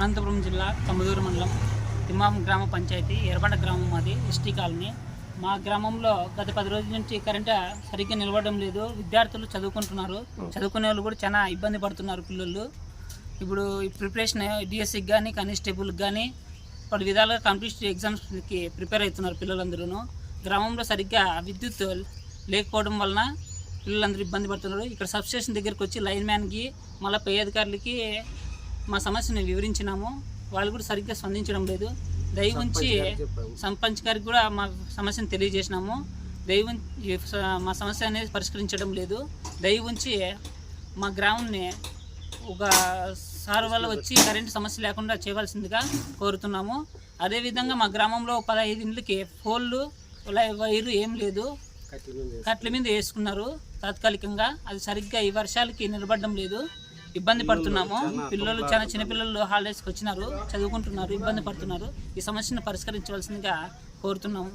అనంతపురం జిల్లా తమ్ముదూరు మండలం తిమ్మాం గ్రామ పంచాయతీ ఎర్రబండ గ్రామం అది ఎస్టీ కాలనీ. మా గ్రామంలో గత పది రోజుల నుంచి కరెంట్ సరిగ్గా నిలవడం లేదు. విద్యార్థులు చదువుకుంటున్నారు. చదువుకునే వాళ్ళు కూడా చాలా ఇబ్బంది పడుతున్నారు పిల్లలు. ఇప్పుడు ఈ ప్రిపరేషన్ డిఎస్సికి కానీ కానిస్టేబుల్కి కానీ పలు విధాలుగా కాంపిటేటివ్ ఎగ్జామ్స్కి ప్రిపేర్ అవుతున్నారు పిల్లలందరూ గ్రామంలో సరిగ్గా విద్యుత్ లేకపోవడం వలన పిల్లలందరూ ఇబ్బంది పడుతున్నారు. ఇక్కడ సబ్స్టేషన్ దగ్గరికి వచ్చి లైన్ మ్యాన్కి మళ్ళీ పై అధికారులకి మా సమస్యను వివరించినాము. వాళ్ళు కూడా సరిగ్గా స్పందించడం లేదు. దయ ఉంచి సర్పంచ్ గారికి కూడా మా సమస్యను తెలియజేసినాము. దయ ఉం- ఈ స- మా సమస్య అనేది పరిష్కరించడం లేదు. దయ ఉంచి మా గ్రామాన్ని ఒక సార్ వల్ల వచ్చి కరెంటు సమస్య లేకుండా చేయవలసిందిగా కోరుతున్నాము. అదేవిధంగా మా గ్రామంలో పదహైదు ఇండ్లకి ఫోన్లు వైరు ఏం లేదు. కట్ల మీద వేసుకున్నారు. తాత్కాలికంగా అది సరిగ్గా ఈ వర్షాలకి నిలబడడం లేదు. ఇబ్బంది పడుతున్నాము. పిల్లలు చాలా చిన్న పిల్లలు హాలిడేస్కి వచ్చినారు. చదువుకుంటున్నారు ఇబ్బంది పడుతున్నారు. ఈ సమస్యను పరిష్కరించవలసిందిగా కోరుతున్నాము.